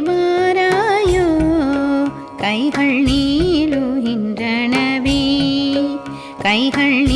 மாறாயோ? கைகள் நீளுகின்றனவே. கைகள்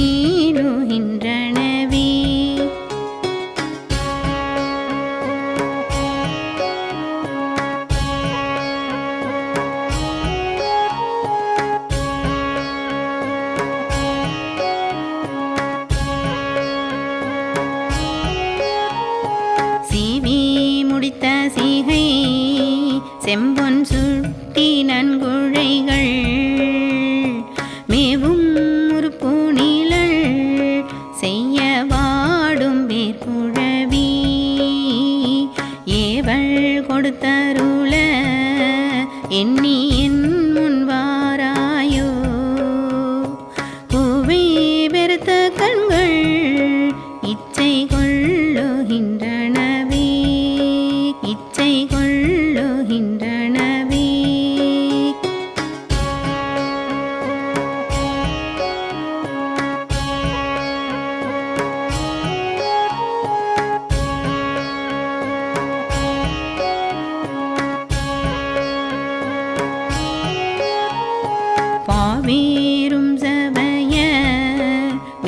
എണ്ണി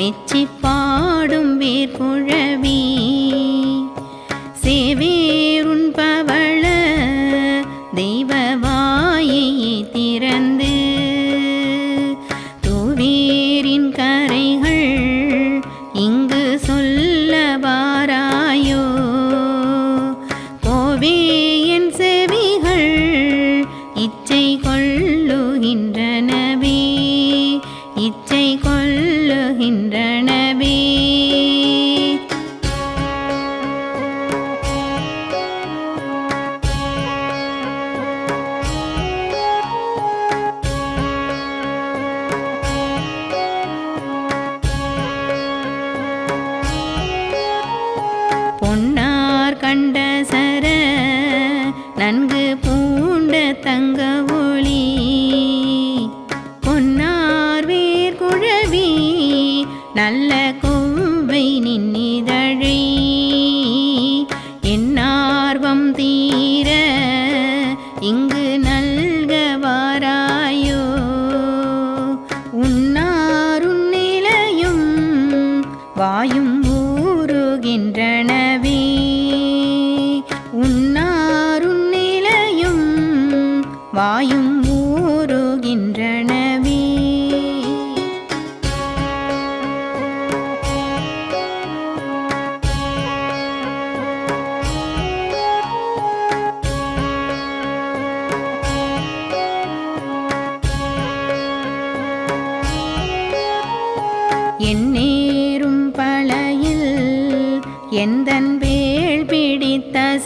நிச்சி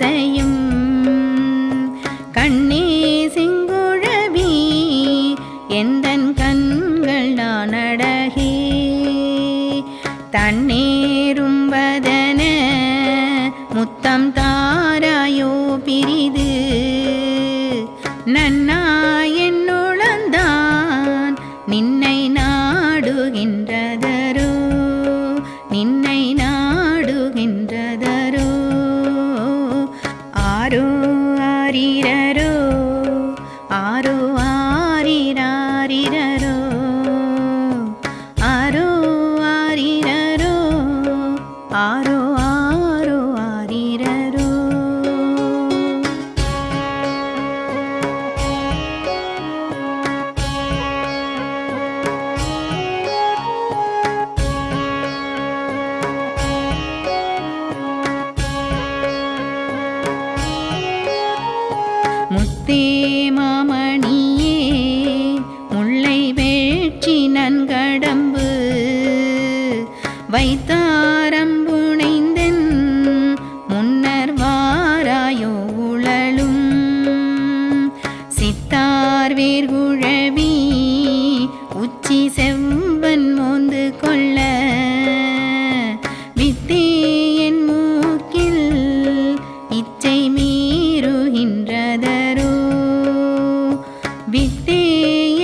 இசையும் கண்ணே சிங்குழவி எந்தன் கண்கள் நான் அடகே? தண்ணேரும் வதன முத்தம் தாராயோ பிரிது. நன்னா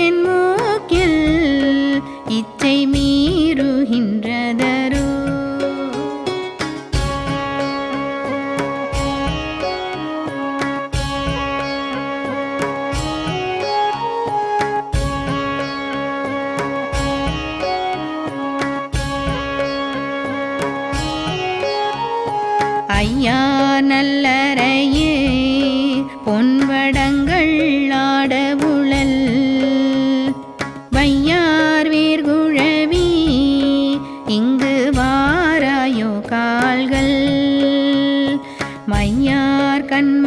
என் மூக்கில் இச்சை மீறுகின்றதரோ? ஐயா நல்லறையே மையார் கண்ம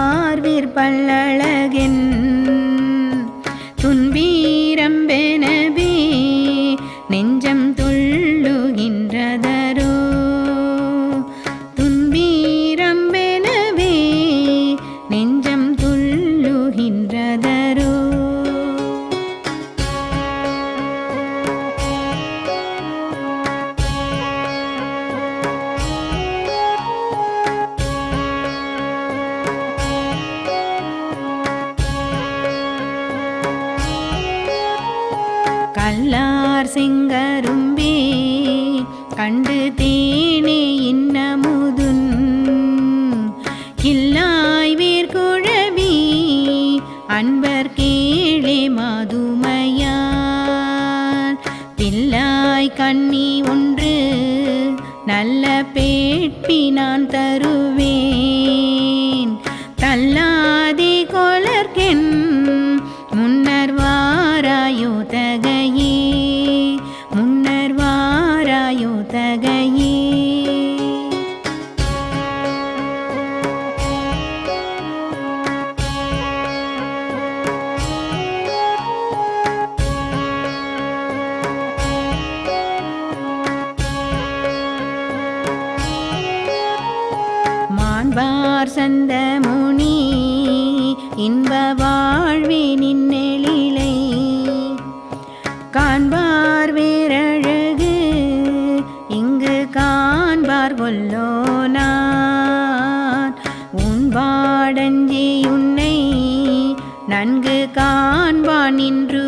மார்விற் பல்லழகின். துன்பீரம்பே கண்டு தீ காண்பார் வீரழகு. இங்கு காண்பார் கொல்லோனார் உன்பாடஞ்சி உன்னை நன்கு காண்பான் நின்று